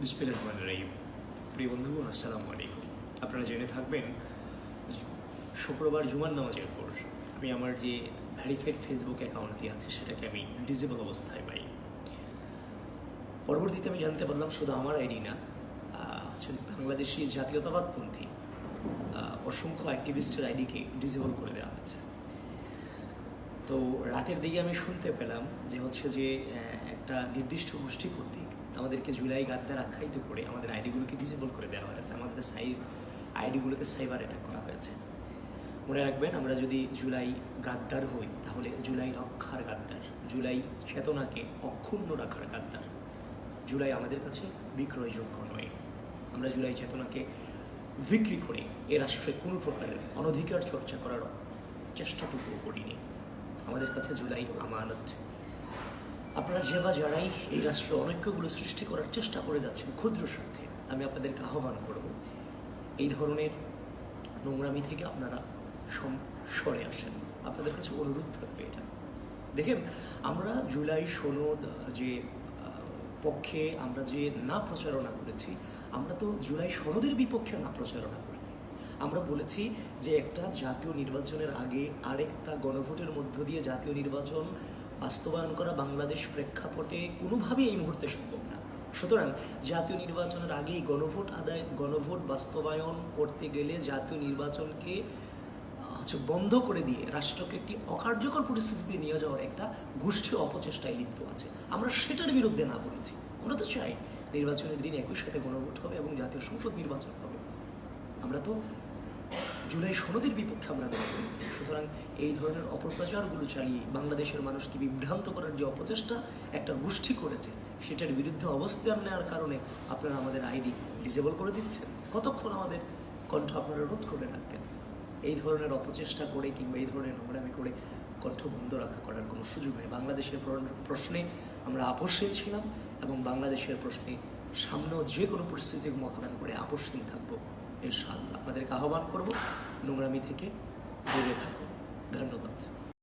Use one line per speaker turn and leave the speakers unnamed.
বিসমিল্লাহির রহমানির রহিম প্রিয় বন্ধুগণ, আসসালামু আলাইকুম। আপনারা জেনে থাকবেন, শুক্রবার জুমার নামাজের পর আমি আমার যে ভ্যারিফাইড ফেসবুক অ্যাকাউন্টটি আছে, সেটাকে আমি ডিজেবল অবস্থায় পাই। পরবর্তীতে আমি জানতে পারলাম শুধু আমার আইডি না হচ্ছে বাংলাদেশি জাতীয়তাবাদপন্থী অসংখ্য অ্যাক্টিভিস্টের আইডিকে ডিজেবল করে দেওয়া হয়েছে। তো রাতের দিকে আমি শুনতে পেলাম যে হচ্ছে যে একটা নির্দিষ্ট গোষ্ঠী কর্তৃক আমাদেরকে জুলাই গাদ্দার আখ্যায়িত করে আমাদের আইডিগুলোকে ডিসেবল করে দেওয়া হয়েছে। আমাদের সাই আইডিগুলোকে সাইবার অ্যাটাক করা হয়েছে। মনে রাখবেন, আমরা যদি জুলাই গাদ্দার হই, তাহলে জুলাই রক্ষার গাদ্দার, জুলাই চেতনাকে অক্ষুণ্ণ রাখার গাদ্দার। জুলাই আমাদের কাছে বিক্রয়যোগ্য নয়। আমরা জুলাই চেতনাকে বিক্রি করে এ রাষ্ট্রে কোনো প্রকারের অনধিকার চর্চা করার চেষ্টাটুকুও করিনি। আমাদের কাছে জুলাই আমানত আপনারা যে বা যারাই এই রাষ্ট্র অনৈক্যগুলো সৃষ্টি করার চেষ্টা করে যাচ্ছেন, ক্ষুদ্র স্বার্থে, আমি আপনাদেরকে আহ্বান করব, এই ধরনের নোংরামি থেকে আপনারা সরে আসেন। আপনাদের কাছে অনুরোধ থাকবে এটা। দেখেন, আমরা জুলাই সনদ যে পক্ষে আমরা যে না প্রচারণা করেছি, আমরা তো জুলাই সনদের বিপক্ষে না প্রচারণা করি। আমরা বলেছি যে একটা জাতীয় নির্বাচনের আগে আরেকটা গণভোটের মধ্য দিয়ে জাতীয় নির্বাচন বাস্তবায়ন করা বাংলাদেশ প্রেক্ষাপটে কোনোভাবেই এই মুহূর্তে সম্ভব না। সুতরাং জাতীয় নির্বাচনের আগেই গণভোট আদায়, গণভোট বাস্তবায়ন করতে গেলে জাতীয় নির্বাচনকে হচ্ছে বন্ধ করে দিয়ে রাষ্ট্রকে একটি অকার্যকর পরিস্থিতিতে নিয়ে যাওয়ার একটা গোষ্ঠী অপচেষ্টায় লিপ্ত আছে। আমরা সেটার বিরুদ্ধে না বলেছি। আমরা তো চাই নির্বাচনের দিন একই সাথে গণভোট হবে এবং জাতীয় সংসদ নির্বাচন হবে। আমরা তো জুলাই সনদের বিপক্ষে আমরা লড়াই সুতরাং এই ধরনের অপপ্রচারগুলো চালিয়ে বাংলাদেশের মানুষকে বিভ্রান্ত করার যে অপচেষ্টা একটা গোষ্ঠী করেছে, সেটার বিরুদ্ধে অবস্থান নেওয়ার কারণে আপনারা আমাদের আইডি ডিসেবল করে দিচ্ছেন। কতক্ষণ আমাদের কণ্ঠ আপনারা রোধ করে রাখবেন? এই ধরনের অপচেষ্টা করে কিংবা এই ধরনের নোংরামি করে কণ্ঠ বন্ধ রাখা করার কোনো সুযোগ নেই। বাংলাদেশের প্রশ্নে আমরা আপোষহীন ছিলাম এবং বাংলাদেশের প্রশ্নে সামনেও যে কোনো পরিস্থিতির মোকাবেলা করে আপোষহীন থাকব। ইনশাআল্লাহ। আপনাদেরকে আহ্বান করব নোংরামি থেকে দূরে থাকুন। ধন্যবাদ।